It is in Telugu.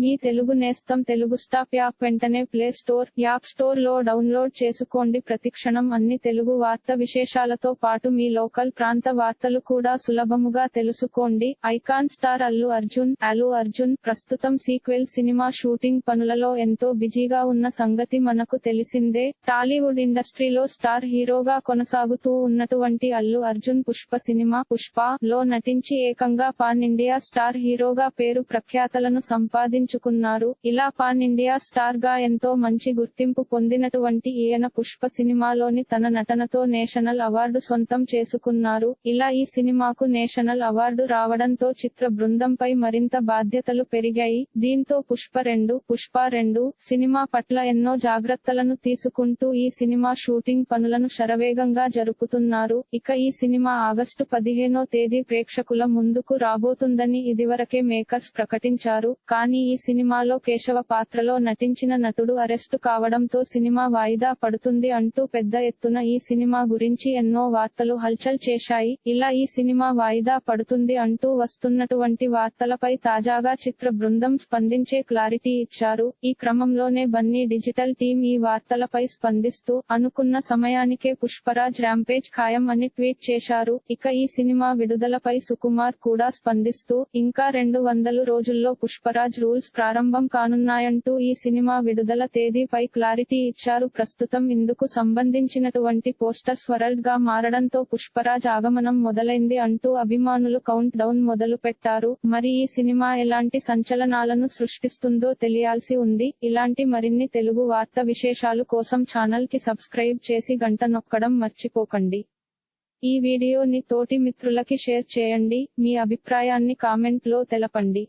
మీ తెలుగు నేస్తం తెలుగు స్టాప్ యాప్ వెంటనే ప్లే స్టోర్ యాప్ స్టోర్లో డౌన్లోడ్ చేసుకోండి. ప్రతిక్షణం అన్ని తెలుగు వార్త విశేషాలతో పాటు మీ లోకల్ ప్రాంత వార్తలు కూడా సులభముగా తెలుసుకోండి. ఐకాన్ స్టార్ అల్లు అర్జున్ అల్లు అర్జున్ ప్రస్తుతం సీక్వెల్ సినిమా షూటింగ్ పనులలో ఎంతో బిజీగా ఉన్న సంగతి మనకు తెలిసిందే. టాలీవుడ్ ఇండస్ట్రీలో స్టార్ హీరోగా కొనసాగుతూ ఉన్నటువంటి అల్లు అర్జున్ పుష్ప సినిమా పుష్ప లో నటించి ఏకంగా పాన్ ఇండియా స్టార్ హీరోగా పేరు ప్రఖ్యాతలను సంపాదించుకున్నారు ఇలా పాన్ ఇండియా స్టార్గా ఎంతో మంచి గుర్తింపు పొందినటువంటి ఈయన పుష్ప సినిమాలోని తన నటనతో నేషనల్ అవార్డు సొంతం చేసుకున్నారు. ఇలా ఈ సినిమాకు నేషనల్ అవార్డు రావడంతో చిత్ర బృందంపై మరింత బాధ్యతలు పెరిగాయి. దీంతో పుష్ప రెండు పుష్ప రెండు సినిమా పట్ల ఎన్నో జాగ్రత్తలను తీసుకుంటూ ఈ సినిమా షూటింగ్ పనులను శరవేగంగా జరుపుతున్నారు. ఇక ఈ సినిమా ఆగస్టు పదిహేనో తేదీ ప్రేక్షకుల ముందుకు రాబోతుందని ఇదివరకే మేకర్స్ ప్రకటించారు. కానీ ఈ సినిమాలో కేశవ పాత్రలో నటించిన నటుడు అరెస్టు కావడంతో సినిమా వాయిదా పడుతుంది అంటూ పెద్ద ఎత్తున ఈ సినిమా గురించి ఎన్నో వార్తలు హల్చల్ చేశాయి. ఇలా ఈ సినిమా వాయిదా పడుతుంది అంటూ వస్తున్నటువంటి వార్తలపై తాజాగా చిత్ర బృందం స్పందించే క్లారిటీ ఇచ్చారు. ఈ క్రమంలోనే బన్నీ డిజిటల్ టీం ఈ వార్తలపై స్పందిస్తూ అనుకున్న సమయానికే పుష్పరాజ్ ర్యాంపేజ్ ఖాయం అని ట్వీట్ చేశారు. ఇక ఈ సినిమా విడుదలపై సుకుమార్ కూడా స్పందిస్తూ ఇంకా రెండు వందలు రోజుల్లో పుష్పరాజ్ షెడ్యూల్స్ ప్రారంభం కానున్నాయంటూ ఈ సినిమా విడుదల తేదీపై క్లారిటీ ఇచ్చారు. ప్రస్తుతం ఇందుకు సంబంధించినటువంటి పోస్టర్స్ వరల్డ్గా మారడంతో పుష్పరాజ్ ఆగమనం మొదలైంది అంటూ అభిమానులు కౌంట్ డౌన్ మొదలు పెట్టారు. మరి ఈ సినిమా ఎలాంటి సంచలనాలను సృష్టిస్తుందో తెలియాల్సి ఉంది. ఇలాంటి మరిన్ని తెలుగు వార్త విశేషాలు కోసం ఛానల్కి సబ్స్క్రైబ్ చేసి గంట నొక్కడం మర్చిపోకండి. ఈ వీడియోని తోటి మిత్రులకి షేర్ చేయండి. మీ అభిప్రాయాన్ని కామెంట్లో తెలపండి.